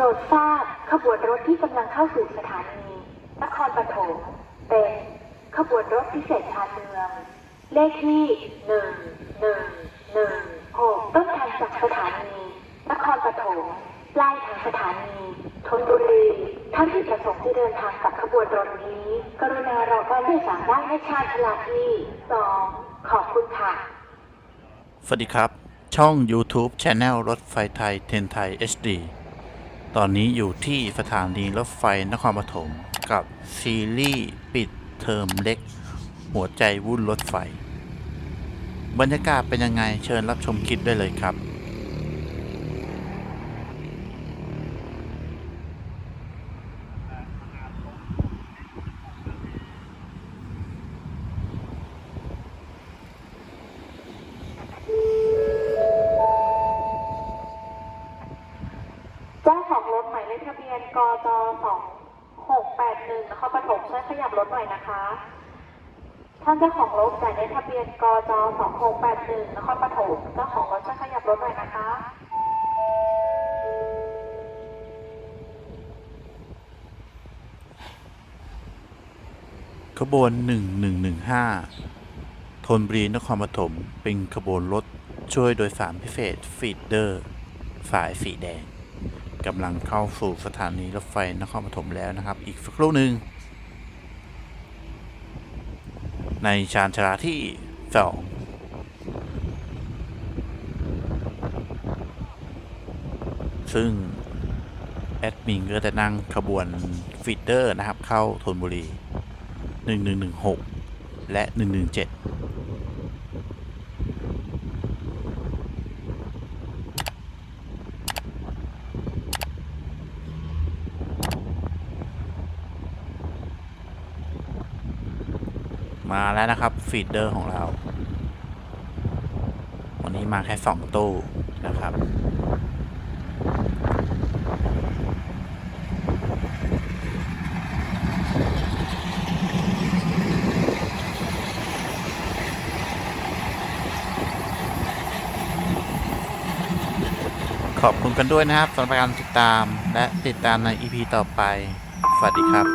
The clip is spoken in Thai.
รดทราบขบวนรถที่กำลังเข้าสู่สถานี นครปฐมเป็นขบวนรถพิเศษชานเมือง เลขที่หนึ่งหนึ่งหนึ่งหกต้นทางจากสถานี นครปฐมปลายทางสถานีธนบุรีท่านที่ประสงค์จะเดินทางกับขบวนรถนี้ กรุณารอก็ได้สามได้ในชานชลาที่สองขอบคุณค่ะ สวัสดีครับ ช่อง YouTube Channel รถไฟไทยเทนไทย HD ตอนนี้อยู่ที่สถานีรถไฟนครปฐมกับซีรีส์ปิดเทอมเล็ก หัวใจวุ่นรถไฟ บรรยากาศเป็นยังไงเชิญรับชมคลิปได้เลยครับ เจ้าของรถหมายเลขทะเบียนกจสองหกแปดหนึ่งนครปฐมช่วยขยับรถหน่อยนะคะ ท่านเจ้าของรถหมายเลขทะเบียนกจสองหกแปดหนึ่งนครปฐมเจ้าของรถช่วยขยับรถหน่อยนะคะขบวน 1115ธนบุรีนครปฐม เป็นขบวนรถช่วยโดยสารพิเศษฟีดเดอร์ สายสีแดง กำลังเข้าสู่สถานีรถไฟนครปฐมแล้วนะครับ อีกสักครู่หนึ่ง ในชานชาลาที่สองซึ่ง แอดมินก็จะนั่งขบวนฟีดเดอร์นะครับ เข้าธนบุรี 1116 และ 117 มาแล้วนะครับฟีดเดอร์ของเรา วันนี้มาแค่2ตู้นะครับ ขอบคุณกันด้วยนะครับสำหรับการติดตามและติดตามใน EP ต่อไป สวัสดีครับ